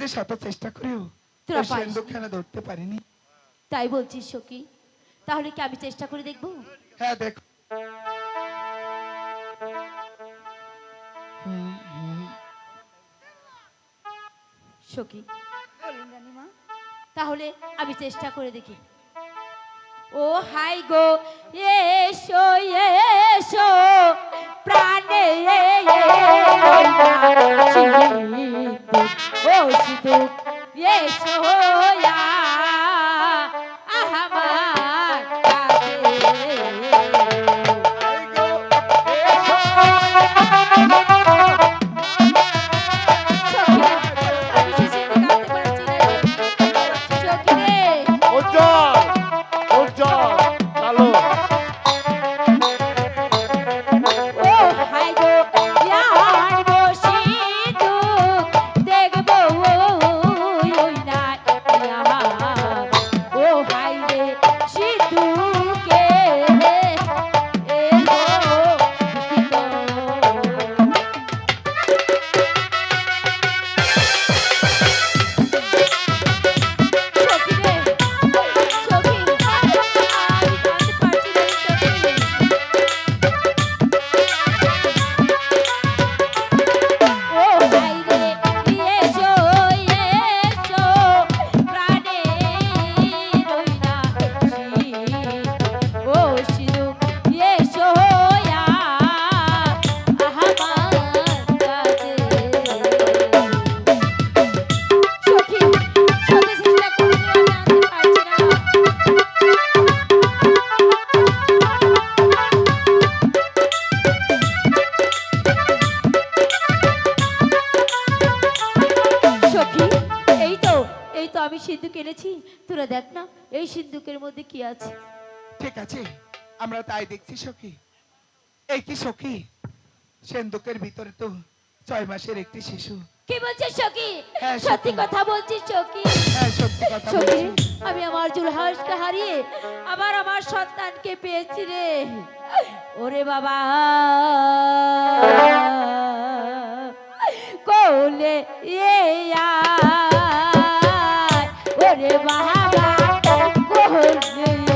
যে শত চেষ্টা করেও তোরা পারিস সিন্ধুকখানা ধরতে পারিনি। তাই বলছিস সখী। তাহলে কি আমি চেষ্টা করে দেখব? হ্যাঁ দেখো। সখী তাহলে আমি চেষ্টা করে দেখি। ও হাই গো এসো এসো প্রাণে শুধু এসো আমার সিন্ধুক এনেছি তোরা দেখ না এই সিন্ধুকের মধ্যে কি আছে? ঠিক আছে আমরা তাই দেখছি সখী। এই কি সখী? সেন্দুকের ভিতরে তো ছয় মাসের একটি শিশু। কি বলছিস সখী? হ্যাঁ, সত্যি কথা বলছিস সখী? হ্যাঁ সত্যি কথা সখী আমি আমার জুলহাসকে হারিয়ে আবার আমার সন্তানকে পেয়েছি রে। ওরে বাবা। বাবা গোহরে